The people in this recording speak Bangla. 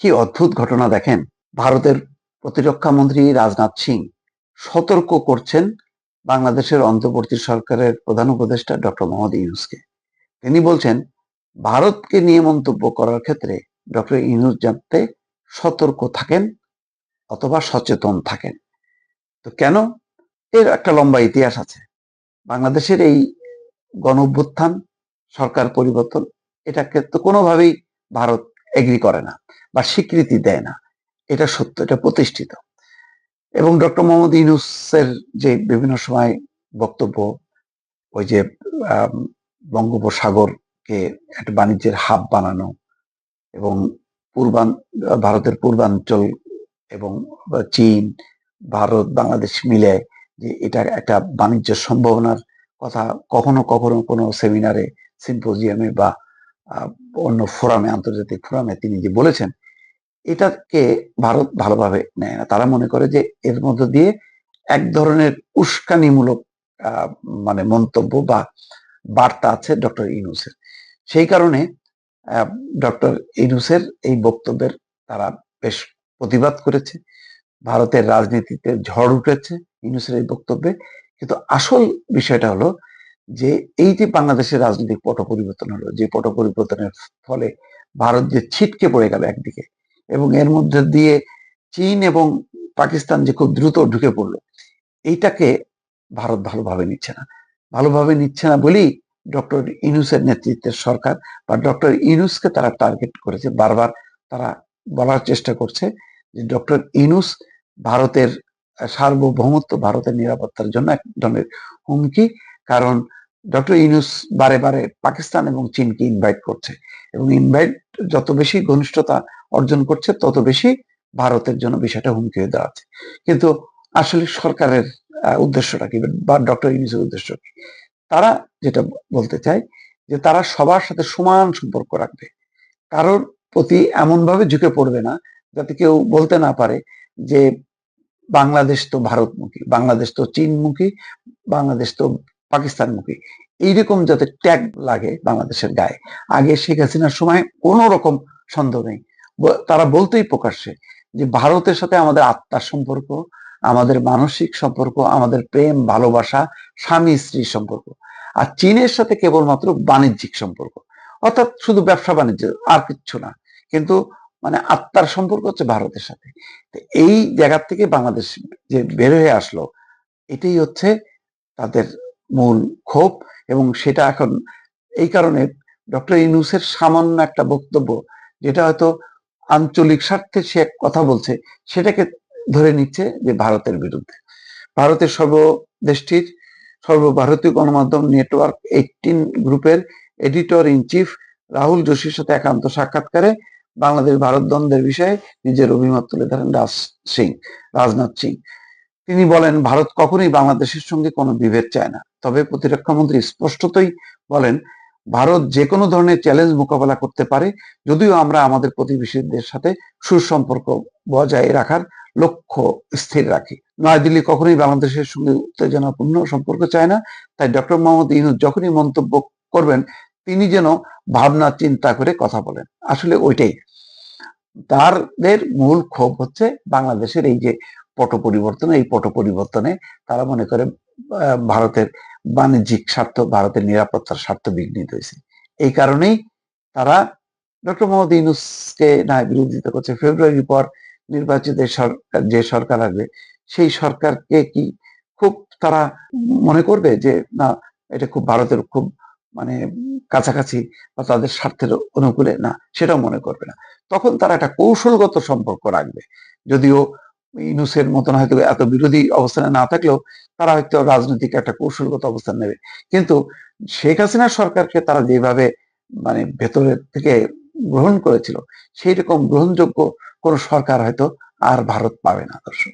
কি অদ্ভুত ঘটনা দেখেন? ভারতের প্রতিরক্ষা মন্ত্রী রাজনাথ সিং সতর্ক করছেন বাংলাদেশের অন্তর্বর্তী সরকারের প্রধান উপদেষ্টা ডক্টর মোহাম্মদ ইউনুসকে। তিনি বলছেন, ভারতকে নিয়ে মন্তব্য করার ক্ষেত্রে ডক্টর ইউনুস যাতে সতর্ক থাকেন অথবা সচেতন থাকেন। তো কেন? এর একটা লম্বা ইতিহাস আছে। বাংলাদেশের এই গণ সরকার পরিবর্তন, এটাকে তো কোনোভাবেই ভারত এগ্রি করে না বা স্বীকৃতি দেয় না। এটা সত্য, এটা প্রতিষ্ঠিত। এবং ডক্টর মোহাম্মদ ইউনুসের যে বিভিন্ন সময় বক্তব্য, ওই যে বঙ্গোপসাগরকে একটা বাণিজ্যের হাব বানানো এবং পূর্বান, ভারতের পূর্বাঞ্চল এবং চীন, ভারত, বাংলাদেশ মিলে যে এটা একটা বাণিজ্য সম্ভাবনার কথা কখনো কখনো কোনো সেমিনারে, সিম্পোজিয়ামে বা অন্য ফোরামে, আন্তর্জাতিক ফোরামে তিনি যে বলেছেন, এটাকে ভারত ভালোভাবে নেয় না। তারা মনে করে যে এর মধ্য দিয়ে এক ধরনের উস্কানিমূলক মানে মন্তব্য বা বার্তা আছে ডক্টর ইনুসের সেই কারণে ডক্টর ইনুসের এই বক্তব্যের তারা বেশ প্রতিবাদ করেছে। ভারতের রাজনীতিতে ঝড় উঠেছে ইনুসের এই বক্তব্যে। কিন্তু আসল বিষয়টা হলো যে এই যে বাংলাদেশের রাজনৈতিক পট পরিবর্তন হলো, যে পট পরিবর্তনের ফলে ভারত যে ছিটকে পড়ে গেল একদিকে এবং এর মধ্যে দিয়ে চীন এবং পাকিস্তান যে খুব দ্রুত ঢুকে পড়ল, এইটাকে ভারত ভালোভাবে নিচ্ছে না। ভালোভাবে নিচ্ছে না বলেই ডক্টর ইনুসের নেতৃত্বের সরকার বা ডক্টর ইনুসকে তারা টার্গেট করেছে, বারবার তারা বলার চেষ্টা করছে যে ডক্টর ইনুস ভারতের সার্বভৌমত্ব, ভারতের নিরাপত্তার জন্য এক ধরনের হুমকি কারণ ডক্টর ইনুস বারে বারে পাকিস্তান এবং চীনকে ইনভাইট করছে। এবং ইনভাইট যত বেশি ঘনিষ্ঠতা অর্জন করছে, তত বেশি ভারতের জন্য বিষয়টা হুমকি হয়ে দাঁড়াচ্ছে। কিন্তু আসলে সরকারের উদ্দেশ্যটা কি বা ডক্টর ইউনুসের উদ্দেশ্য কি? তারা যেটা বলতে চায় যে তারা সবার সাথে সমান সম্পর্ক রাখবে। কারোর প্রতি এমন ভাবে ঝুঁকে পড়বে না যাতে কেউ বলতে না পারে যে বাংলাদেশ তো ভারতমুখী, বাংলাদেশ তো চীনমুখী, বাংলাদেশ তো পাকিস্তানমুখী। এইরকম যাতে ট্যাগ লাগে বাংলাদেশের গায়ে। আগে শেখ হাসিনার সময় কোনো রকম সন্দেহ নেই। তারা বলতেই প্রকাশ্যে যে ভারতের সাথে আমাদের আত্মার সম্পর্ক, আমাদের মানসিক সম্পর্ক, আমাদের প্রেম, ভালোবাসা, স্বামী স্ত্রীর সম্পর্ক। আর চীনের সাথে কেবলমাত্র বাণিজ্যিক সম্পর্ক। অর্থাৎ শুধু ব্যবসা বাণিজ্য, আর কিচ্ছু না। কিন্তু মানে আত্মার সম্পর্ক হচ্ছে ভারতের সাথে। এই জায়গা থেকে বাংলাদেশ যে বের হয়ে আসলো, এটাই হচ্ছে তাদের মূল ক্ষোভ এবং সেটা এখন এই কারণে ডক্টর ইনুসের সামান্য একটা বক্তব্য যেটা হয়তো আঞ্চলিক স্বার্থে সে এক কথা বলছে, সেটাকে ধরে নিচ্ছে যে ভারতের বিরুদ্ধে। ভারতের সর্বদেশটির সর্বভারতীয় গণমাধ্যম নেটওয়ার্ক এইটিন গ্রুপের এডিটর ইন চিফ রাহুল যোশীর সাথে একান্ত সাক্ষাৎকারে বাংলাদেশ ভারত দ্বন্দ্বের বিষয়ে নিজের অভিমত তুলে ধরেন রাজ সিং, রাজনাথ সিং। তিনি বলেন, ভারত কখনোই বাংলাদেশের সঙ্গে কোনো বিভেদ চায় না। তবে প্রতিরক্ষা মন্ত্রী স্পষ্টতই বলেন, ভারত যে কোনো ধরনের চ্যালেঞ্জ মোকাবেলা করতে পারে, যদিও আমরা আমাদের প্রতিবেশীদের সাথে সুসম্পর্ক বজায় রাখার লক্ষ্য স্থির রাখি। নয়াদিল্লি কখনোই বাংলাদেশের সঙ্গে উত্তেজনাপূর্ণ সম্পর্ক চায় না, তাই ডক্টর মোহাম্মদ ইউনুস যখনই মন্তব্য করবেন, তিনি যেন ভাবনা, চিন্তা করে কথা বলেন। আসলে ওইটাই। তাদের মূল ক্ষোভ হচ্ছে বাংলাদেশের এই যে পট পরিবর্তন, এই পট পরিবর্তনে তারা মনে করে ভারতের বাণিজ্যিক স্বার্থ, ভারতের নিরাপত্তার স্বার্থ বিঘ্নিত হয়েছে। এই কারণেই তারা ডক্টর মোহাম্মদ ইউনুসকে না বিরোধিতা করছে। ফেব্রুয়ারির পর নির্বাচিত সরকার যে সরকার আসবে, সেই সরকারকে কি খুব তারা মনে করবে যে, না, এটা খুব ভারতের খুব মানে কাছাকাছি বা তাদের স্বার্থের অনুকূলে না, সেটাও মনে করবে না। তখন তারা একটা কৌশলগত সম্পর্ক রাখবে। যদিও ইনুসের মতন হয়তো এত বিরোধী অবস্থানে না থাকলেও তারা হয়তো রাজনৈতিক একটা কৌশলগত অবস্থান নেবে। কিন্তু শেখ হাসিনা সরকারকে তারা যেভাবে মানে ভেতরে থেকে গ্রহণ করেছিল সেই রকম গ্রহণযোগ্য কোন সরকার হয়তো আর ভারত পাবে না, দর্শক।